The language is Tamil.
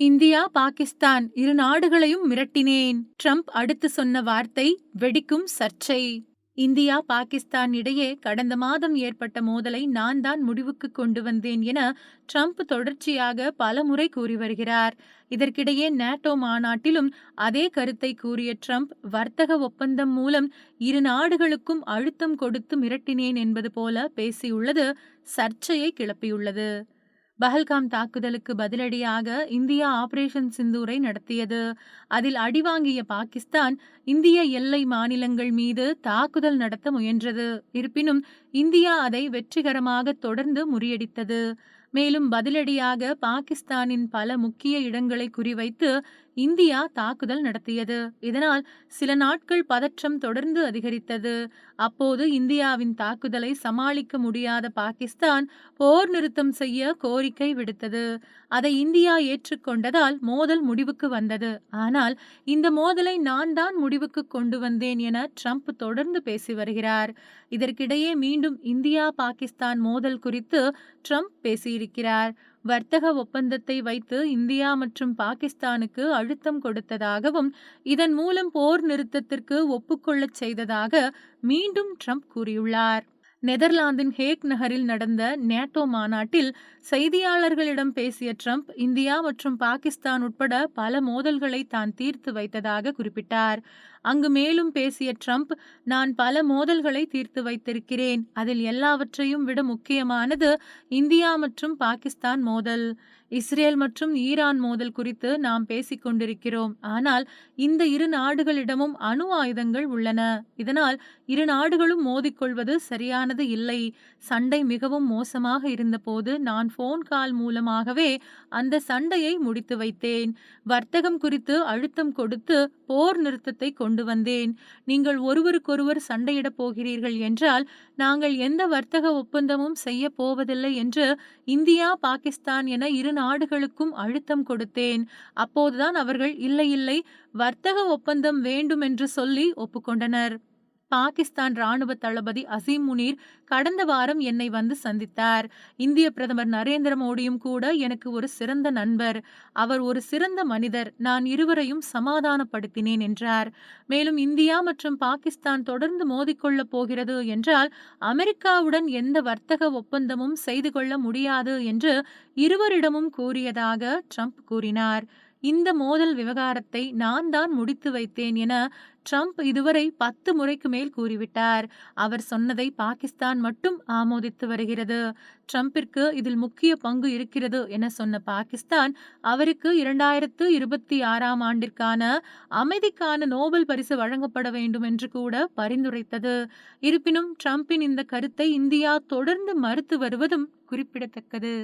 இந்தியா பாகிஸ்தான் இரு நாடுகளையும் மிரட்டினேன். ட்ரம்ப் அடுத்து சொன்ன வார்த்தை வெடிக்கும் சர்ச்சை. இந்தியா பாகிஸ்தான் இடையே கடந்த மாதம் ஏற்பட்ட மோதலை நான் தான் முடிவுக்கு கொண்டு வந்தேன் என ட்ரம்ப் தொடர்ச்சியாக பல முறை கூறி வருகிறார். இதற்கிடையே நேட்டோ மாநாட்டிலும் அதே கருத்தை கூறிய ட்ரம்ப் வர்த்தக ஒப்பந்தம் மூலம் இரு நாடுகளுக்கும் அழுத்தம் கொடுத்து மிரட்டினேன் என்பது போல பேசியுள்ளது சர்ச்சையை கிளப்பியுள்ளது. பஹல்காம் தாக்குதலுக்கு பதிலடியாக இந்தியா ஆபரேஷன் சிந்தூரை நடத்தியது. அதில் அடிவாங்கிய பாகிஸ்தான் இந்திய எல்லை மாநிலங்கள் மீது தாக்குதல் நடத்த முயன்றது. இருப்பினும் இந்தியா அதை வெற்றிகரமாக தொடர்ந்து முறியடித்தது. மேலும் பதிலடியாக பாகிஸ்தானின் பல முக்கிய இடங்களை குறிவைத்து இந்தியா தாக்குதல் நடத்தியது. இதனால் சில நாட்கள் பதற்றம் தொடர்ந்து அதிகரித்தது. அப்போது இந்தியாவின் தாக்குதலை சமாளிக்க முடியாத பாகிஸ்தான் போர் நிறுத்தம் செய்ய கோரிக்கை விடுத்தது. அதை இந்தியா ஏற்றுக்கொண்டதால் மோதல் முடிவுக்கு வந்தது. ஆனால் இந்த மோதலை நான் தான் முடிவுக்கு கொண்டு வந்தேன் என ட்ரம்ப் தொடர்ந்து பேசி வருகிறார். இதற்கிடையே மீண்டும் இந்தியா பாகிஸ்தான் மோதல் குறித்து ட்ரம்ப் கூறியிருக்கிறார் வர்த்தக ஒப்பந்தத்தை வைத்து இந்தியா மற்றும் பாகிஸ்தானுக்கு அழுத்தம் கொடுத்ததாகவும் இதன் மூலம் போர் நிறுத்தத்திற்கு ஒப்புக்கொள்ளச் செய்ததாக மீண்டும் ட்ரம்ப் கூறியுள்ளார். நெதர்லாந்தின் ஹேக் நகரில் நடந்த நேட்டோ மாநாட்டில் செய்தியாளர்களிடம் பேசிய ட்ரம்ப் இந்தியா மற்றும் பாகிஸ்தான் உட்பட பல மோதல்களை தான் தீர்த்து வைத்ததாக குறிப்பிட்டார். அங்கு மேலும் பேசிய ட்ரம்ப் நான் பல மோதல்களை தீர்த்து வைத்திருக்கிறேன். அதில் எல்லாவற்றையும் விட முக்கியமானது இந்தியா மற்றும் பாகிஸ்தான் மோதல். இஸ்ரேல் மற்றும் ஈரான் மோதல் குறித்து நாம் பேசிக் கொண்டிருக்கிறோம். ஆனால் இந்த இரு நாடுகளிடமும் அணு ஆயுதங்கள் உள்ளன. இதனால் இரு நாடுகளும் மோதிக்கொள்வது சரியானது இல்லை. சண்டை மிகவும் மோசமாக இருந்தபோது நான் போன் கால் மூலமாகவே அந்த சண்டையை முடித்து வைத்தேன். வர்த்தகம் குறித்து அழுத்தம் கொடுத்து போர் நிறுத்தத்தை கொண்டு கொண்டு வந்தேன். நீங்கள் ஒருவருக்கொருவர் சண்டையிடப் போகிறீர்கள் என்றால் நாங்கள் எந்த வர்த்தக ஒப்பந்தமும் செய்ய போவதில்லை என்று இந்தியா பாகிஸ்தான் என இரு நாடுகளுக்கும் அழுத்தம் கொடுத்தேன். அப்போதுதான் அவர்கள் இல்லை இல்லை வர்த்தக ஒப்பந்தம் வேண்டும் என்று சொல்லி ஒப்புக்கொண்டனர். பாகிஸ்தான் ராணுவ தளபதி அசீம் முனீர் கடந்த வாரம் என்னை வந்து சந்தித்தார். இந்திய பிரதமர் நரேந்திர மோடியும் கூட எனக்கு ஒரு சிறந்த நண்பர். அவர் ஒரு சிறந்த மனிதர். நான் இருவரையும் சமாதானப்படுத்தினேன் என்றார். மேலும் இந்தியா மற்றும் பாகிஸ்தான் தொடர்ந்து மோதிக்கொள்ளப் போகிறது என்றால் அமெரிக்காவுடன் எந்த வர்த்தக ஒப்பந்தமும் செய்து கொள்ள முடியாது என்று இருவரிடமும் கூறியதாக ட்ரம்ப் கூறினார். இந்த மோதல் விவகாரத்தை நான் தான் முடித்து வைத்தேன் என ட்ரம்ப் இதுவரை பத்து முறைக்கு மேல் கூறிவிட்டார். அவர் சொன்னதை பாகிஸ்தான் மட்டும் ஆமோதித்து வருகிறது. ட்ரம்பிற்கு இதில் முக்கிய பங்கு இருக்கிறது என சொன்ன பாகிஸ்தான் அவருக்கு இரண்டாயிரத்து இருபத்தி ஆறாம் ஆண்டிற்கான அமைதிக்கான நோபல் பரிசு வழங்கப்பட வேண்டும் என்று கூட பரிந்துரைத்தது. இருப்பினும் ட்ரம்பின் இந்த கருத்தை இந்தியா தொடர்ந்து மறுத்து வருவதும் குறிப்பிடத்தக்கது.